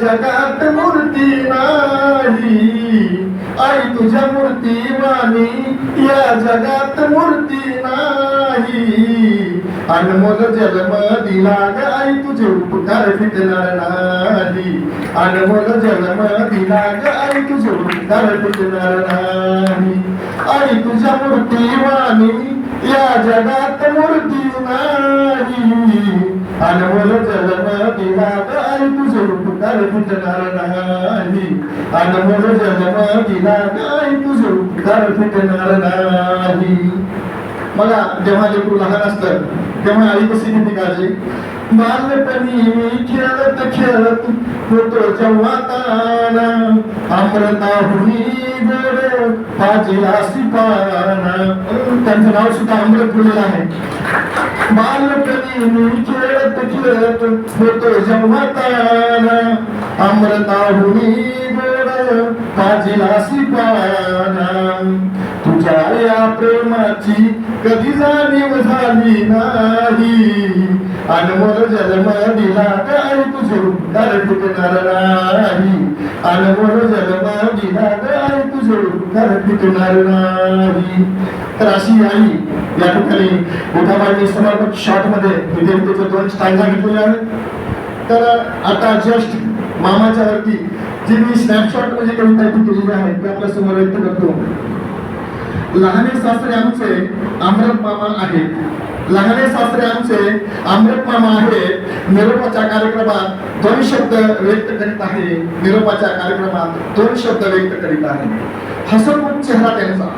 जगात मूर्ती नाही. आई तुझ्या मूर्ती मानी या जगात मूर्ती नाही. अनमोल जन्म दिला ग आई तुझे उपकार फिटणार नाही. अनमोल जन्म दिला ग आई तुझे उपकार फिटणार नाही. आई तुझ्या मूर्ती मानी या जगात मूर्ती नाही. अनमोल kusuru kare fita na ranahi a da murja jama'a na kusuru बघा जेव्हा लेकरू लहान असतं तेव्हा आई कशी किती काळजी? बालपणी मी खेळत खेळत होतो जेव्हा ताना अमृता हुनी गोड सिपाना त्यांचं नाव सुद्धा अमृत ठेवलेलं आहे. बालपणी मी खेळत खेळत होतो जेव्हा ताना अमृता हुनी गोड पाजीला सिपाना तुझ्या या प्रेमाची कधी जाणीव झाली नाही? अनमोल जन्म दिला काय तुझे? उपकार टिकणार नाही. अनमोल जन्म दिला काय तुझे? उपकार टिकणार नाही. तर अशी आई या ठिकाणी मोठाबाई समर्पक शॉटमध्ये विद्यार्थीचे दोन स्टाईल घेतलेले आहेत. तर आता जस्ट मामाच्या वरती जी मी स्नॅपशॉट म्हणजे कविता केलेली आहे ते आपल्यासमोर व्यक्त करतो. लहाने सासरे आमचे अमृत मामा आहेत लहाने सासरे आमचे अमृत मामा आहेत निरोपाच्या कार्यक्रमात दोन शब्द व्यक्त करीत आहे. निरोपाच्या कार्यक्रमात दोन शब्द व्यक्त करीत आहे. हसतमुख चेहरा त्यांचा.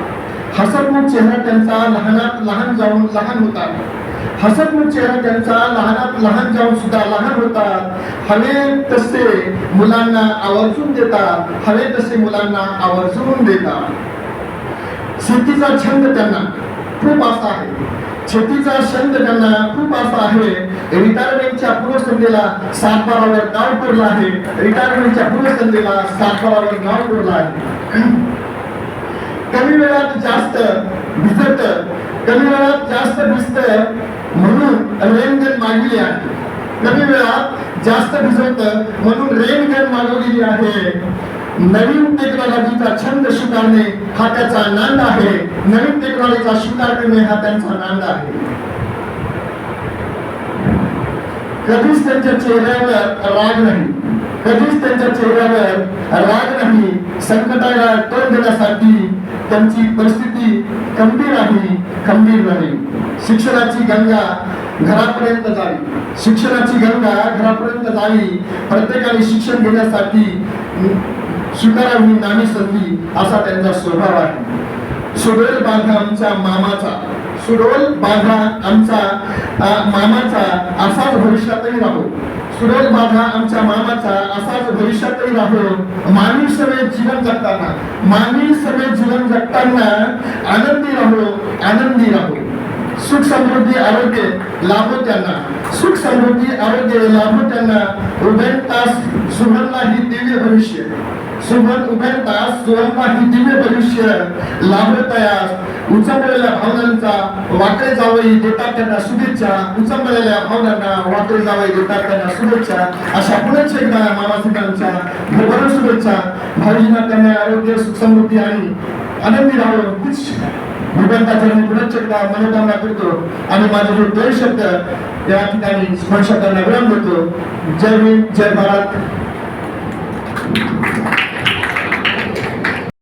हसतमुख चेहरा त्यांचा लहानात लहान जाऊन लहान होतात हसतमुख चेहरा त्यांचा लहानात लहान जाऊन सुद्धा लहान होतात हवे तसे मुलांना आवर्जून देतात हवे तसे मुलांना आवर्जून देतात शेतीचा छंद त्यांना खूप असा आहे. शेतीचा छंद त्यांना खूप असा आहे. रिटायरमेंटच्या पूर्वसंध्येला सातबारावर नाव कोरलं आहे. रिटायरमेंटच्या पूर्वसंध्येला सातबारावर नाव कोरलं आहे. कमी वेळात जास्त भिजत कमी वेळात जास्त भिजत म्हणून रेनगन मागली आहे. कमी वेळात जास्त भिजवत म्हणून रेनगन मागवलेली आहे. नवीन टेक्नॉलॉजीचा छंद स्वीकारणे हा त्याचा नांद आहे. नवीन टेक्नॉलॉजीचा स्वीकार करणे हा त्यांचा नांद आहे. कधीच त्यांच्या चेहऱ्यावर राग नाही. कधीच त्यांच्या चेहऱ्यावर राग नाही. संकटाला तोंड देण्यासाठी त्यांची परिस्थिती गंभीर आहे खंबीर नाही. शिक्षणाची गंगा घरापर्यंत जावी. शिक्षणाची गंगा घरापर्यंत जावी. प्रत्येकाने शिक्षण घेण्यासाठी स्वीकारावी नामी संधी असा त्यांचा स्वभाव आहे. सुडोल बांधा आमच्या मामाचा. सुडोल बांधा आमचा मामाचा असाच भविष्यातही राहो. सुडोल बाधा आमच्या मामाचा असाच भविष्यातही राहो. मानवी सगळे जीवन जगताना मानवी सगळे जीवन जगताना आनंदी राहो आनंदी राहो. सुख समृद्धी आरोग्य लाभो त्यांना. सुख समृद्धी आरोग्य लाभो त्यांना. उभय तास सुभरला ही दिव्य भविष्य. सुभर उभय तास दिव्य भविष्य लाभतयास उचंबलेल्या भावनांचा वाकडे जावई देतात त्यांना शुभेच्छा. उचंबलेल्या भावनांना वाकडे जावई देतात त्यांना शुभेच्छा. अशा पुनश्च एकदा मामासिकांच्या भरभरून शुभेच्छा. भाऊजींना त्यांना आरोग्य सुख समृद्धी आणि आनंदी राहावं हीच भगवंताच्या मी पुनश्च एकदा मनोकामना करतो. आणि माझे जे दोन शब्द या ठिकाणी स्पर्श करण्याला विराम देतो. जय हिंद जय भारत.